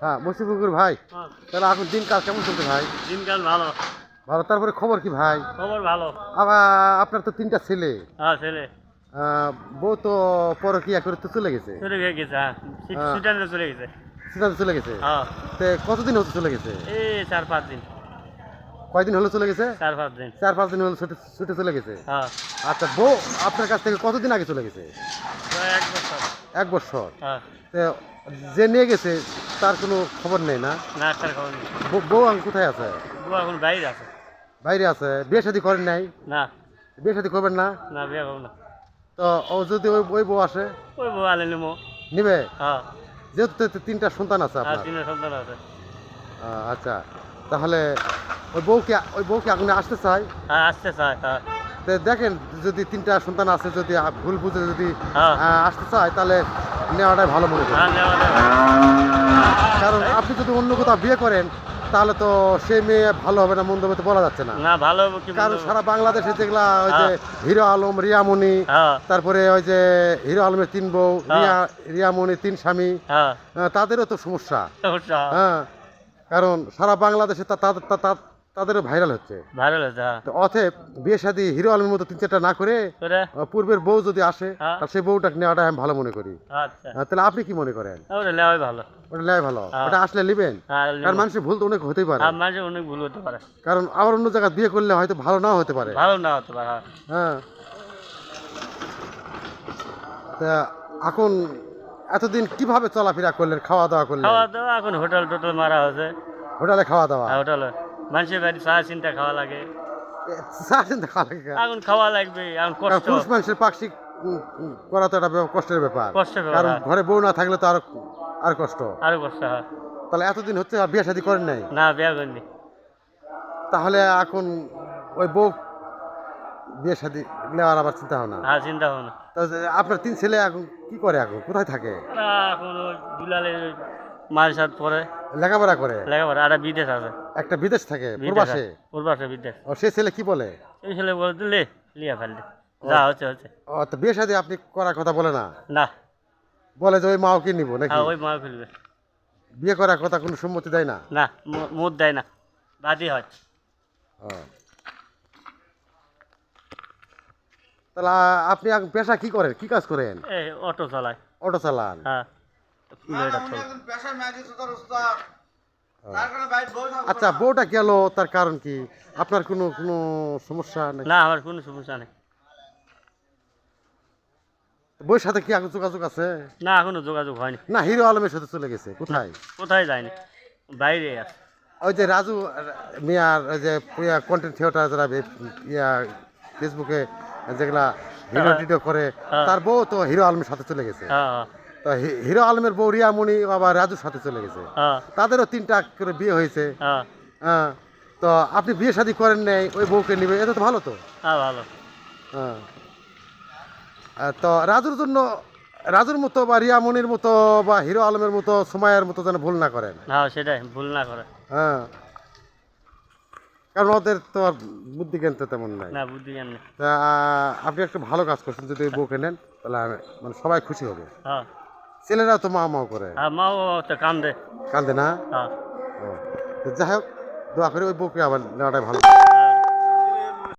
হ্যাঁ মুশফিকুর ভাই। তাহলে এখন দিনকাল কেমন চলছে ভাই? দিনকাল ভালো। ভালো। তারপরে খবর কি ভাই? খবর ভালো। আবার আপনার তো তিনটা ছেলে। হ্যাঁ ছেলে। বউ তো পরকিয়া করে তো চলে গেছে। চলে গেছে হ্যাঁ। সি- হ্যাঁ। চলে গেছে। সেটা তো চলে গেছে? হ্যাঁ। তে কতদিন হতে চলে গেছে? এই চার পাঁচ দিন। কয়দিন হলো চলে গেছে? চার পাঁচ দিন। চার পাঁচ দিন হলো ছুটে ছুটে চলে গেছে? হ্যাঁ। আচ্ছা বউ আপনার কাছ থেকে কতদিন আগে চলে গেছে? এক এক বছর। হ্যাঁ। যে নিয়ে গেছে তার কোনো খবর নেই না? না একটার খবর নেই। বউ- এখন কোথায় আছে? বউ এখন বাইরে আছে। বাইরে আছে। বিয়ে শাদি করেন নাই? না। বিয়ে শাদি করবেন না? না বিয়ে করব না। তো ও যদি ওই ওই বউ আসে? ওই বউ আলে নিমো। নিবে? হ্যাঁ। যেহেতু তিনটা সন্তান আছে আপনার। তিনের সন্তান আছে। আচ্ছা। তাহলে ওই বউকে ওই বউকে আপনি আসতে চাই? হ্যাঁ আসতে চায় হ্যাঁ। দেখেন যদি তিনটা সন্তান আছে যদি ভুল বুঝে যদি হ্যাঁ। আসতে চায় তাহলে নেওয়াটাই ভালো মনে করি। হ্যাঁ যাবে। কারণ আপনি যদি অন্য কোথাও বিয়ে করেন তাহলে তো সেই মেয়ে ভালো হবে না মন্দ হবে তো বলা যাচ্ছে না। না ভালো কারণ সারা বাংলাদেশে যেগুলা ওই যে হিরো আলম রিয়ামণি হ্যাঁ। তারপরে ওই যে হিরো আলমের তিন বউ হ্যাঁ। রিয়া রিয়ামণি তিন স্বামী হ্যাঁ। তাদেরও তো সমস্যা। সমস্যা। হ্যাঁ। কারণ সারা বাংলাদেশে তা- তা- তা- তা- তাদেরও ভাইরাল হচ্ছে হ্যাঁ। তো অতএব বিয়ে শাদী হিরো আলমের মতো তিন চারটা না করে পূর্বের বউ যদি আসে হ্যাঁ। তাহলে সেই বউটাকে নেওয়াটা আমি ভালো মনে করি। আচ্ছা। তাহলে আপনি কি মনে করেন? ওটা নেওয়াই ভালো। ওটা নেয় ভালো। হ্যাঁ। ওটা আসলে নেবেন? হ্যাঁ কারণ মানুষের ভুল তো অনেক হতেই পারে। মাঝে অনেক ভুল হতে পারে। কারণ আবার অন্য জায়গায় বিয়ে করলে হয়তো ভালো নাও হতে পারে। ভালো না হতে পারে হ্যাঁ। হ্যাঁ। তা এখন এতদিন কীভাবে চলাফেরা করলেন খাওয়া দাওয়া করলেন? খাওয়া দাওয়া এখন হোটেল টোটেল মারা হচ্ছে হোটেলে খাওয়া দাওয়া? হোটেলে। মানুষের বাড়ি চা চিন্তা খাওয়া লাগে। এ, সারাদিন তো খাওয়া লাগে এখন খাওয়া লাগবে এখন কষ্ট। পুরুষ মানুষের পাক্ষিক করা তো একটা কষ্টের ব্যাপার। কষ্ট কারণ ঘরে বউ না থাকলে তো আর আর কষ্ট। আরও কষ্ট হয়। তাহলে এতদিন হচ্ছে আর বিয়ে শাদী করেন নাই? না বিয়া করিনি। তাহলে এখন ওই বউ বিয়ে শাদী নেওয়ার আবার চিন্তা ভাবনা? আর চিন্তা ভাবনা। তা আপনার তিন ছেলে এখন কি করে এখন? কোথায় থাকে? এখন ওই মাঝে সাথ লেখাপড়া করে? লেখাপড়া আর বিদেশ আছে। একটা বিদেশ থাকে? বিদেশ প্রবাসে? প্রবাসে বিদেশ। ও সে ছেলে কি বলে? ছেলে বলে দিলে লিয়া ফেললে যা হচ্ছে হচ্ছে। ও তো আপনি করার কথা বলে না? না। বলে যে ওই মাও কি নিব নাকি? হ্যাঁ ওই মা ফেলবে। বিয়ে করার কথা কোনো সম্মতি দেয় না? না ম- মুদ দেয় না। হয়। তাহলে আপনি পেশা কি করেন? কি কাজ করেন? অটো চালায় অটো চালান? হ্যাঁ। আচ্ছা বউটা গেল তার কারণ কি? আপনার কোনো কোনো সমস্যা নেই না আমার কোনো সমস্যা নেই। বউর সাথে কি এখন যোগাযোগ আছে? না এখনও যোগাযোগ হয়নি। না হিরো আলমের সাথে চলে গেছে কোথায়? কোথায় যায়নি? বাইরে আছে। ওই যে রাজু মিয়ার ওই যে কন্টেন্ট থিয়েটার যারা ইয়া ফেসবুকে যেগুলা হিরো টিটো করে হ্যাঁ। তার বউ তো হিরো আলমের সাথে চলে গেছে। হ্যাঁ হ্যাঁ, তো হিরো আলমের বউ রিয়ামণি আবার রাজুর সাথে চলে গেছে। হ্যাঁ। তাদেরও তিনটা করে বিয়ে হয়েছে। হ্যাঁ। হ্যাঁ। তো আপনি বিয়ে শাদী করেন নাই ওই বউকে নিবে এটা তো ভালো তো? হ্যাঁ ভালো। হ্যাঁ। তো রাজুর জন্য রাজুর মতো বা রিয়ামণির মতো বা হিরো আলমের মতো সময়ের মতো যেন ভুল না করেন। হ্যাঁ সেটাই ভুল না করে। হ্যাঁ। কারণ ওদের তো আর বুদ্ধি জ্ঞান তো তেমন নাই। না বুদ্ধি জ্ঞান নেই। তা আপনি একটা ভালো কাজ করছেন যদি ওই বউকে নেন তাহলে মানে সবাই খুশি হবে। হ্যাঁ। ছেলেরাও তো মা মাও করে মাও তো কান্দে। কান্দে না? হ্যাঁ। যাই হোক দোয়া করে ওই বউকে আবার নেওয়াটাই ভালো।